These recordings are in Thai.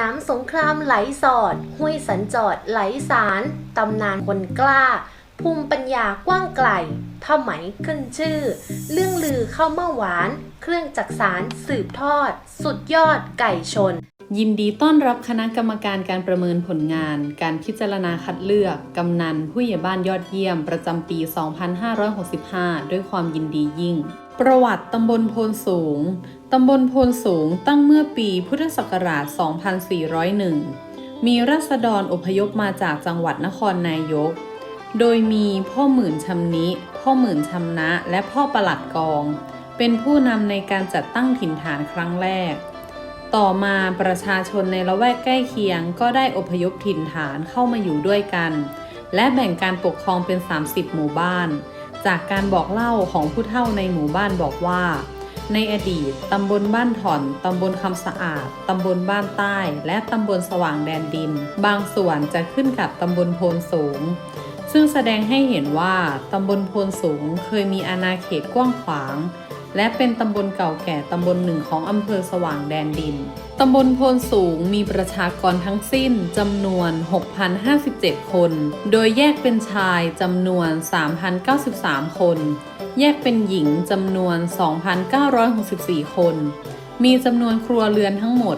น้ำสงครามไหลสอด ห้วยสันจอดไหลสาร ตำนานคนกล้า ภูมิปัญญากว้างไกลผ้าไหมขึ้นชื่อ เรื่องลือข้าวเม่าหวาน เครื่องจักสารสืบทอด สุดยอดไก่ชน ยินดีต้อนรับคณะกรรมการการประเมินผลงาน การพิจารณาคัดเลือก กำนัน ผู้ใหญ่บ้านยอดเยี่ยม ประจำปี 2565 ด้วยความยินดียิ่ง ประวัติตำบลโพนสูง ตำบลโพนสูงตั้งเมื่อปีพุทธศักราช 2401 มีราษฎรอพยพมาจากจังหวัดนครนายก โดยมีพ่อหมื่นชำนิ พ่อหมื่นชำนะ และพ่อประหลัดกอง เป็นผู้นำในการจัดตั้งถิ่นฐานครั้งแรก ต่อมาประชาชนในละแวกใกล้เคียงก็ได้อพยพถิ่นฐานเข้ามาอยู่ด้วยกัน และแบ่งการปกครองเป็น 30 หมู่บ้าน จากการบอกเล่าของผู้เฒ่าในหมู่บ้านบอกว่า ในอดีตตำบลบ้านถ่อนตำบลคำสะอาดตำบลบ้านใต้ และตำบลสว่างแดนดิน บางส่วนจะขึ้นกับตำบลโพนสูง ซึ่งแสดงให้เห็นว่าตำบลโพนสูงเคยมีอาณาเขตกว้างขวาง และเป็นตำบลเก่าแก่ตำบลหนึ่งของอำเภอสว่างแดนดิน ตำบลโพนสูงมีประชากรทั้งสิ้นจำนวน 6,057 คน โดยแยกเป็นชายจำนวน 3,093 คน แยกเป็นหญิงจำนวน 2,964 คน มีจำนวนครัวเรือนทั้งหมด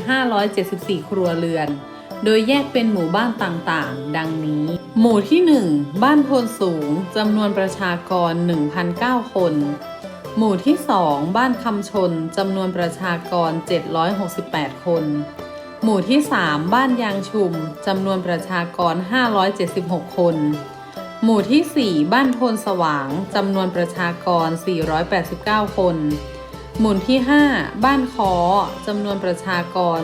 1,574 ครัวเรือน โดยแยกเป็นหมู่บ้านต่างๆ ดังนี้ หมู่ที่ 1 บ้านโพนสูงจำนวนประชากร 1,009 คน หมู่ที่ 2 บ้านคำชนจำนวนประชากร 768 คน หมู่ที่ 3 บ้านยางชุมจำนวนประชากร 576 คน หมู่ที่ 4 บ้านโทนสว่างจำนวนประชากร 489 คนหมู่ที่ 5 บ้านคอจำนวนประชากร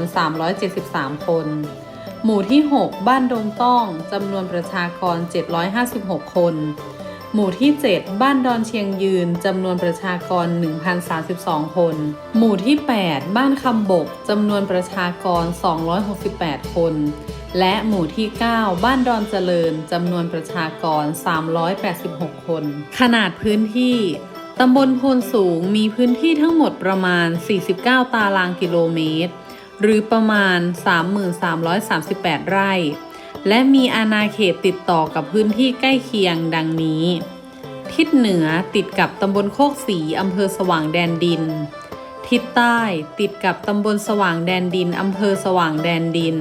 373 คน หมู่ที่ 6 บ้านดงต้องจำนวนประชากร 756 คน หมู่ที่ 7 บ้านดอนเชียงยืนจำนวนประชากร 1,032 คน หมู่ที่ 8 บ้านคำบกจำนวนประชากร 268 คน และหมู่ที่ 9 บ้านดอนเจริญจำนวนประชากร 386 คน ขนาดพื้นที่ตำบลโพนสูงมีพื้นที่ทั้งหมดประมาณ 49 ตารางกิโลเมตร หรือประมาณ 3,338 ไร่ และมีอาณาเขตติดต่อกับพื้นที่ใกล้เคียงดังนี้ ทิศเหนือติดกับตำบลโคกศรีอำเภอสว่างแดนดิน ทิศใต้ติดกับตำบลสว่างแดนดินอำเภอสว่างแดนดิน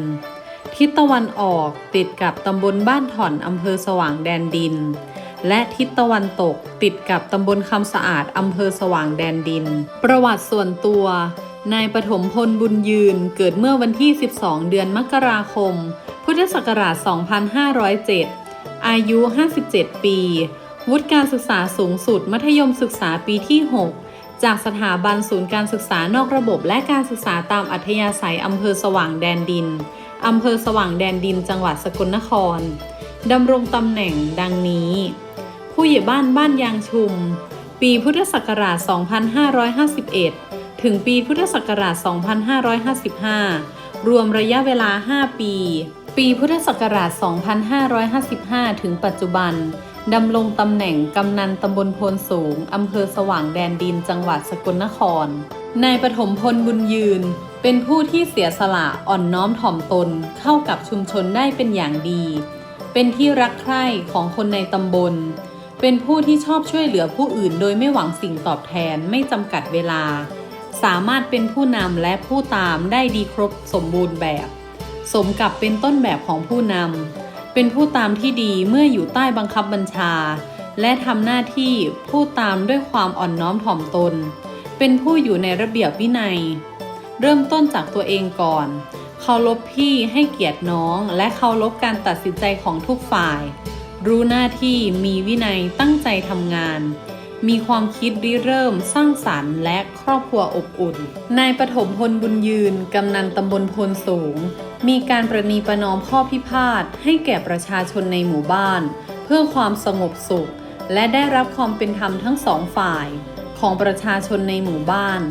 ทิศตะวันออกติดกับตำบลบ้านถ่อนอำเภอสว่างแดนดิน และทิศตะวันตกติดกับตำบลคำสะอาดอำเภอสว่างแดนดิน ประวัติส่วนตัว นายปฐมพลบุญยืนเกิดเมื่อวันที่ 12 เดือนมกราคม พุทธศักราช 2507 อายุ 57 ปี วุฒิการศึกษาสูงสุด มัธยมศึกษาปีที่ 6 จากสถาบันศูนย์การศึกษานอกระบบและการศึกษาตามอัธยาศัยอำเภอสว่างแดนดิน อำเภอสว่างแดนดิน จังหวัดสกลนคร ดำรงตำแหน่งดังนี้ ผู้ใหญ่บ้านบ้านยางชุม ปีพุทธศักราช 2551 ถึงปีพุทธศักราช 2555 รวมระยะเวลา 5 ปี ปีพุทธศักราช 2555 ถึงปัจจุบันดำรงตำแหน่งกำนันตำบลโพนสูง อำเภอสว่างแดนดินจังหวัดสกลนคร นายปฐมพลบุญยืน เป็นผู้ที่เสียสละอ่อนน้อมถ่อมตนเข้ากับชุมชนได้เป็นอย่างดี เป็นที่รักใคร่ของคนในตำบล เป็นผู้ที่ชอบช่วยเหลือผู้อื่นโดยไม่หวังสิ่งตอบแทนไม่จำกัดเวลา สามารถเป็นผู้นำและผู้ตามได้ดีครบสมบูรณ์แบบ สมกับเป็นต้นแบบของผู้นำเป็นผู้ตามที่ดีเมื่ออยู่ใต้บังคับบัญชา และทำหน้าที่ผู้ตามด้วยความอ่อนน้อมถ่อมตน เป็นผู้อยู่ในระเบียบวินัย เริ่มต้นจากตัวเองก่อนเคารพพี่ให้เกียรติน้อง และเคารพการตัดสินใจของทุกฝ่าย รู้หน้าที่มีวินัยตั้งใจทำงาน มีความคิดริเริ่ม สร้างสรรค์ และครอบครัวอบอุ่น นายปฐมพลบุญยืน กำนันตำบลพลสูง มีการประนีประนอมข้อพิพาทให้แก่ประชาชนในหมู่บ้าน เพื่อความสงบสุข และได้รับความเป็นธรรมทั้งสองฝ่าย ของประชาชนในหมู่บ้าน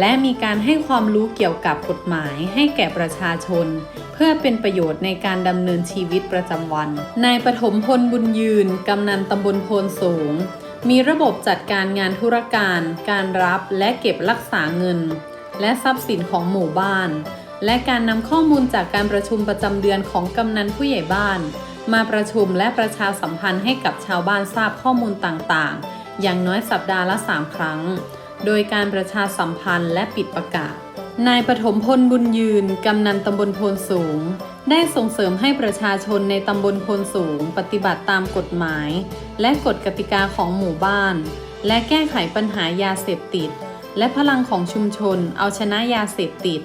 และมีการให้ความรู้เกี่ยวกับกฎหมายให้แก่ประชาชนเพื่อเป็นประโยชน์ในการดำเนินชีวิตประจำวัน นายปฐมพลบุญยืน กำนันตำบลโพนสูง มีระบบจัดการงานธุรการ การรับและเก็บรักษาเงิน และทรัพย์สินของหมู่บ้าน และการนำข้อมูลจากการประชุมประจำเดือนของกำนันผู้ใหญ่บ้าน มาประชุมและประชาสัมพันธ์ให้กับชาวบ้านทราบข้อมูลต่างๆ อย่างน้อยสัปดาห์ละ 3 ครั้ง โดยการประชาสัมพันธ์และปิดประกาศ นายปฐมพลบุญยืน กำนันตำบลโพนสูง ได้ส่งเสริมให้ประชาชนในตำบลโพนสูง ปฏิบัติตามกฎหมาย และกฎกติกาของหมู่บ้าน และแก้ไขปัญหายาเสพติด และพลังของชุมชน เอาชนะยาเสพติด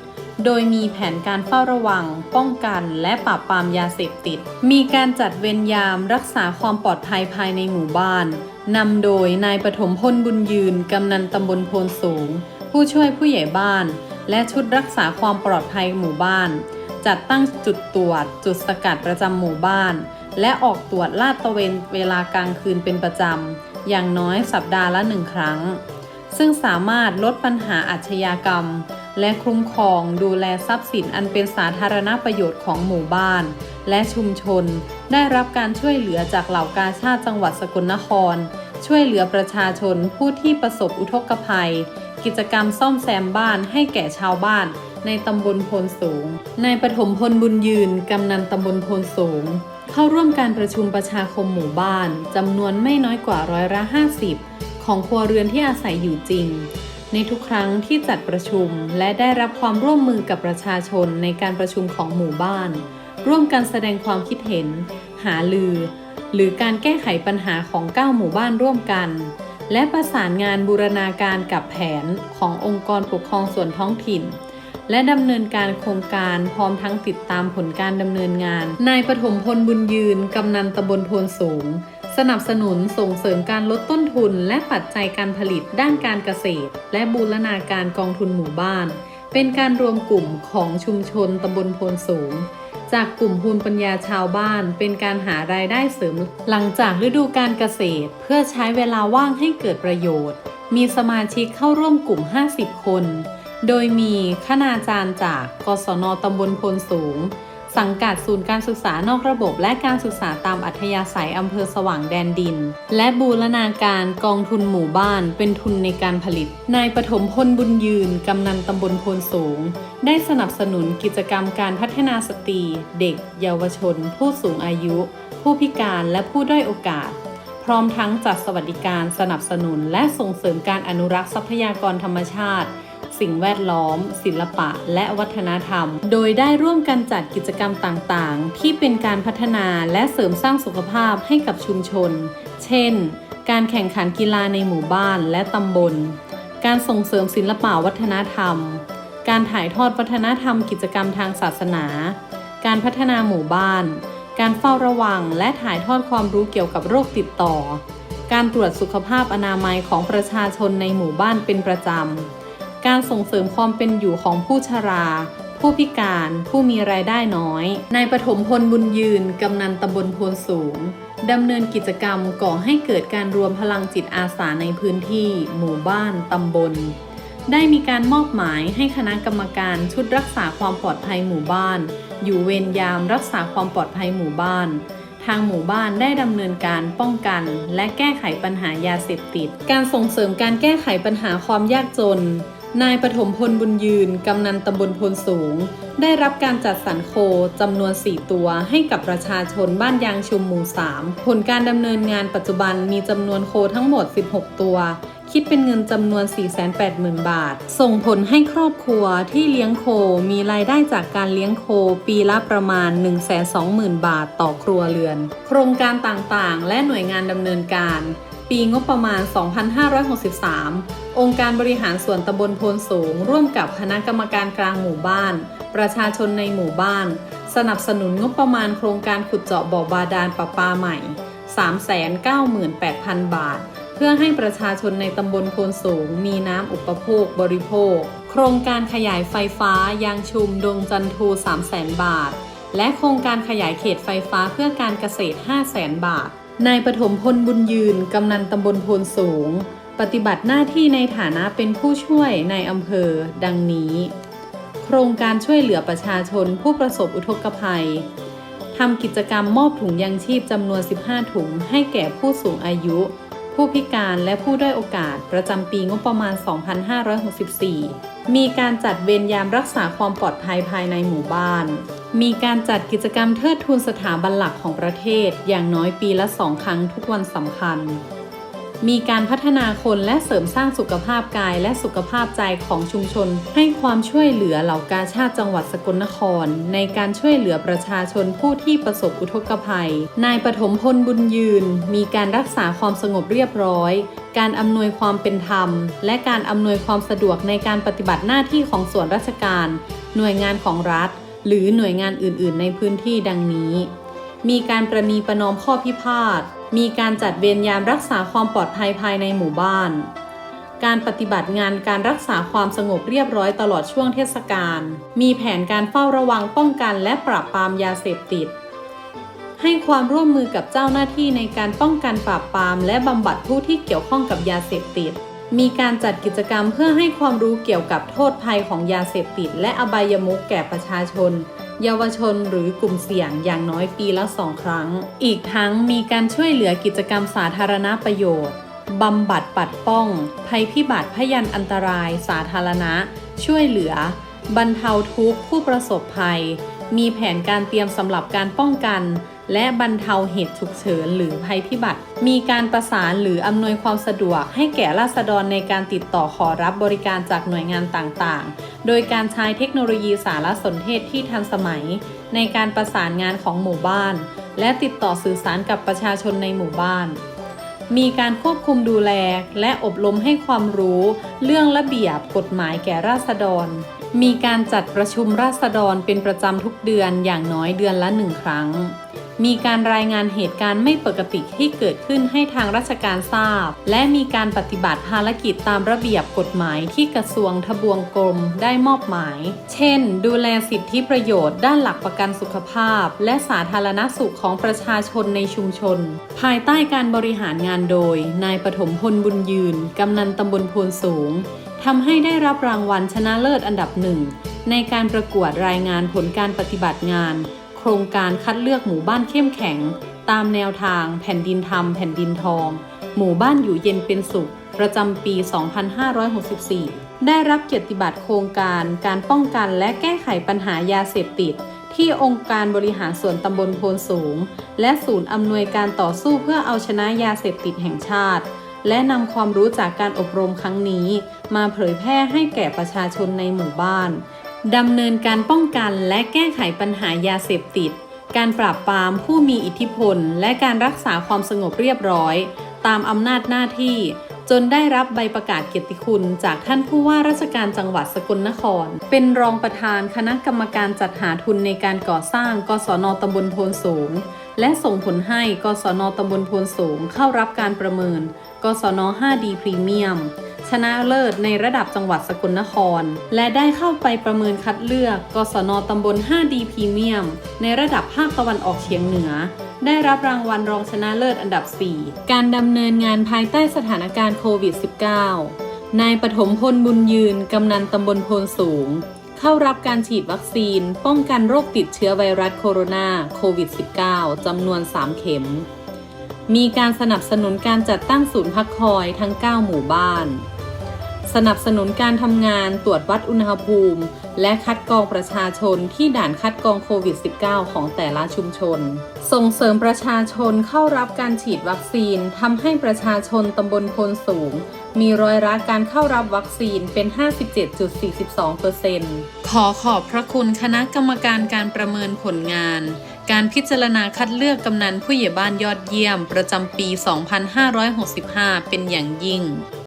โดยมีแผนการเฝ้าระวัง ป้องกัน และปราบปรามยาเสพติด มีการจัดเวรยามรักษาความปลอดภัยภายในหมู่บ้านนำโดยนายปฐมพลบุญยืนกำนันตำบลโพนสูง ผู้ช่วยผู้ใหญ่บ้าน และชุดรักษาความปลอดภัยหมู่บ้าน จัดตั้งจุดตรวจ จุดสกัดประจำหมู่บ้าน และออกตรวจลาดตระเวนเวลากลางคืนเป็นประจำ อย่างน้อยสัปดาห์ละหนึ่งครั้ง ซึ่งสามารถลดปัญหาอาชญากรรม และคุ้มครองดูแลทรัพย์สินอันเป็นสาธารณประโยชน์ของหมู่บ้าน และชุมชน ได้รับการช่วยเหลือจากเหล่ากาชาติจังหวัดสกลนคร ช่วยเหลือประชาชนผู้ที่ประสบอุทกภัย กิจกรรมซ่อมแซมบ้านให้แก่ชาวบ้าน ในตำบลโพนสูง นายปฐมพลบุญยืน กำนันตำบลโพนสูง เข้าร่วมการประชุมประชาคมหมู่บ้านจำนวนไม่น้อยกว่าร้อยละ50 ของครัวเรือนที่อาศัยอยู่จริง ในทุกครั้งที่จัดประชุมและได้รับความร่วมมือกับประชาชนในการประชุมของหมู่บ้าน ร่วมกันแสดงความคิดเห็น หาลือ หรือการแก้ไขปัญหาของ 9 หมู่บ้านร่วมกัน และประสานงานบูรณาการกับแผนขององค์กรปกครองส่วนท้องถิ่น และดำเนินการโครงการพร้อมทั้งติดตามผลการดำเนินงาน นายปฐมพลบุญยืน กำนันตำบลโพนสูง สนับสนุนส่งเสริมการลดต้นทุน และปัจจัยการผลิตด้านการเกษตร และบูรณาการกองทุนหมู่บ้าน เป็นการรวมกลุ่มของชุมชนตำบลโพนสูง จากกลุ่มภูมิปัญญาชาวบ้านเป็นการหารายได้เสริม หลังจากฤดูการเกษตรเพื่อใช้เวลาว่างให้เกิดประโยชน์ มีสมาชิกเข้าร่วมกลุ่ม 50 คน โดยมีคณาจารย์จากกศนตำบลพลสูง สังกัดศูนย์การศึกษานอกระบบและการศึกษาตามอัธยาศัยอำเภอสว่างแดนดิน และบูรณาการกองทุนหมู่บ้านเป็นทุนในการผลิต นายปฐมพลบุญยืน กำนันตำบลโพลสูง ได้สนับสนุนกิจกรรมการพัฒนาสตรี เด็ก เยาวชน ผู้สูงอายุ ผู้พิการและผู้ด้อยโอกาส พร้อมทั้งจัดสวัสดิการสนับสนุน และส่งเสริมการอนุรักษ์ทรัพยากรธรรมชาติ สิ่งแวดล้อม ศิลปะ และวัฒนธรรม โดยได้ร่วมกันจัดกิจกรรมต่างๆ ที่เป็นการพัฒนาและเสริมสร้างสุขภาพให้กับชุมชน เช่น การแข่งขันกีฬาในหมู่บ้านและตำบล การส่งเสริมศิลปะวัฒนธรรม การถ่ายทอดวัฒนธรรม กิจกรรมทางศาสนา การพัฒนาหมู่บ้าน การเฝ้าระวัง และถ่ายทอดความรู้เกี่ยวกับโรคติดต่อการตรวจสุขภาพอนามัยของประชาชนในหมู่บ้านเป็นประจำ การส่งเสริมความเป็นอยู่ของผู้ชรา ผู้พิการผู้มีรายได้น้อยนายปฐมพลบุญยืน กำนันตำบลโพนสูงดำเนินกิจกรรมก่อให้เกิดการรวมพลังจิตอาสาในพื้นที่ หมู่บ้าน ตำบล ได้มีการมอบหมายให้คณะกรรมการชุดรักษาความปลอดภัยหมู่บ้าน อยู่เวรยามรักษาความปลอดภัยหมู่บ้าน ทางหมู่บ้านได้ดำเนินการป้องกัน และแก้ไขปัญหายาเสพติด การส่งเสริมการแก้ไขปัญหาความยากจน นายปฐมพลบุญยืน กำนันตำบลพลสูง ได้รับการจัดสรรโคจำนวน 4 ตัวให้กับประชาชนบ้านยางชุมหมู่ 3 ผลการดำเนินงานปัจจุบันมีจำนวนโคทั้งหมด 16 ตัว คิดเป็นเงินจำนวน 480,000 บาท ส่งผลให้ครอบครัวที่เลี้ยงโคมีรายได้จากการเลี้ยงโคปีละประมาณ 120,000 บาทต่อครัวเรือน โครงการต่างๆ และหน่วยงานดำเนินการ ปีงบประมาณ 2563 องค์การบริหารส่วนตำบลโพนสูง ร่วมกับคณะกรรมการกลางหมู่บ้าน ประชาชนในหมู่บ้าน สนับสนุนงบประมาณโครงการขุดเจาะบ่อบาดาลประปาใหม่ 398,000 บาท เพื่อให้ประชาชนในตำบลโพนสูง มีน้ำอุปโภคบริโภค โครงการขยายไฟฟ้ายางชุมดงจันทู300,000 บาท และโครงการขยายเขตไฟฟ้าเพื่อการเกษตร 500,000 บาท นายปฐมพลบุญยืน กำนันตำบลโพนสูง ปฏิบัติหน้าที่ในฐานะเป็นผู้ช่วยในอำเภอ ดังนี้ โครงการช่วยเหลือประชาชนผู้ประสบอุทกภัยทำกิจกรรมมอบถุงยังชีพจำนวน 15 ถุง ให้แก่ผู้สูงอายุผผู้พิการและผู้ด้อยโอกาสประจำปีงบประมาณ 2564 มีการจัดเวรยามรักษาความปลอดภัยภายในหมู่บ้าน มีการจัดกิจกรรมเทิดทูนสถาบันหลักของประเทศอย่างน้อยปีละสองครั้งทุกวันสำคัญ มีการพัฒนาคนและเสริมสร้างสุขภาพกายและสุขภาพใจของชุมชน ให้ความช่วยเหลือเหล่ากาชาติจังหวัดสกลนคร ในการช่วยเหลือประชาชนผู้ที่ประสบอุทกภัย นายปฐมพลบุญยืน มีการรักษาความสงบเรียบร้อย การอำนวยความเป็นธรรม และการอำนวยความสะดวกในการปฏิบัติหน้าที่ของส่วนราชการ หน่วยงานของรัฐ หรือหน่วยงานอื่น ๆ ในพื้นที่ดังนี้ มีการประนีประนอมข้อพิพาท มีการจัดเวรยามรักษาความปลอดภัยภายในหมู่บ้าน การปฏิบัติงานการรักษาความสงบเรียบร้อยตลอดช่วงเทศกาล มีแผนการเฝ้าระวังป้องกันและปราบปรามยาเสพติด ให้ความร่วมมือกับเจ้าหน้าที่ในการป้องกันปราบปรามและบำบัดผู้ที่เกี่ยวข้องกับยาเสพติด มีการจัดกิจกรรมเพื่อให้ความรู้เกี่ยวกับโทษภัยของยาเสพติด และอบายมุขแก่ประชาชน เยาวชนหรือกลุ่มเสี่ยงอย่างน้อยปีละสองครั้ง อีกทั้งมีการช่วยเหลือกิจกรรมสาธารณประโยชน์บำบัดปัดป้อง ภัยพิบัติพยันอันตราย สาธารณะ ช่วยเหลือ บรรเทาทุกข์ผู้ประสบภัย มีแผนการเตรียมสำหรับการป้องกัน และบรรเทาเหตุฉุกเฉินหรือภัยพิบัติ มีการประสานหรืออำนวยความสะดวก ให้แก่ราษฎรในการติดต่อขอรับบริการจากหน่วยงานต่างๆ โดยการใช้เทคโนโลยีสารสนเทศที่ทันสมัย ในการประสานงานของหมู่บ้าน และติดต่อสื่อสารกับประชาชนในหมู่บ้าน มีการควบคุมดูแล และอบรมให้ความรู้ เรื่องระเบียบกฎหมายแก่ราษฎรมีการจัดประชุมราษฎรเป็นประจำทุกเดือนอย่างน้อยเดือนละหนึ่งครั้ง มีการรายงานเหตุการณ์ไม่ปกติที่เกิดขึ้นให้ทางราชการทราบ และมีการปฏิบัติภารกิจตามระเบียบกฎหมายที่กระทรวงทบวงกรมได้มอบหมาย เช่น ดูแลสิทธิประโยชน์ด้านหลักประกันสุขภาพ และสาธารณสุขของประชาชนในชุมชน ภายใต้การบริหารงานโดย นายปฐมพลบุญยืน กำนันตำบลโพนสูงทำให้ได้รับรางวัลชนะเลิศอันดับหนึ่งในการประกวดรายงานผลการปฏิบัติงาน โครงการคัดเลือกหมู่บ้านเข้มแข็ง ตามแนวทางแผ่นดินธรรมแผ่นดินทอง หมู่บ้านอยู่เย็นเป็นสุข ประจำปี 2564 ได้รับเกียรติบัตรโครงการการป้องกันและแก้ไขปัญหายาเสพติด ที่องค์การบริหารส่วนตำบลโพนสูง และศูนย์อำนวยการต่อสู้เพื่อเอาชนะยาเสพติดแห่งชาติ และนำความรู้จากการอบรมครั้งนี้ มาเผยแพร่ให้แก่ประชาชนในหมู่บ้าน ดำเนินการป้องกันและแก้ไขปัญหายาเสพติด การปราบปรามผู้มีอิทธิพล และการรักษาความสงบเรียบร้อย ตามอำนาจหน้าที่ จนได้รับใบประกาศเกียรติคุณจากท่านผู้ว่าราชการจังหวัดสกลนคร เป็นรองประธานคณะกรรมการจัดหาทุนในการก่อสร้าง กศนตำบลโพนสูง และส่งผลให้กศนตำบลโพนสูงเข้ารับการประเมิน กศน 5D พรีเมียมชนะเลิศในระดับจังหวัดสกลนคร และได้เข้าไปประเมินคัดเลือก กศนตำบล 5D พรีเมียมในระดับภาคตะวันออกเฉียงเหนือ ได้รับรางวัลรองชนะเลิศอันดับ 4 การดำเนินงานภายใต้สถานการณ์โควิด -19 นายปฐมพลบุญยืน กำนันตำบลโพนสูง เข้ารับการฉีดวัคซีน ป้องกันโรคติดเชื้อไวรัสโคโรนาโควิด -19 จำนวน 3 เข็ม มีการสนับสนุนการจัดตั้งศูนย์พักคอยทั้ง 9 หมู่บ้าน สนับสนุนการทำงานตรวจวัดอุณหภูมิ และคัดกรองประชาชนที่ด่านคัดกรองโควิด -19 ของแต่ละชุมชน ส่งเสริมประชาชนเข้ารับการฉีดวัคซีนทำให้ประชาชนตำบลพลสูง มีรอยรับการเข้ารับวัคซีนเป็น 57.42%ขอขอบพระคุณคณะกรรมการการประเมินผลงาน การพิจารณาคัดเลือกกำนันผู้ใหญ่บ้านยอดเยี่ยม ประจำปี 2565 เป็นอย่างยิ่ง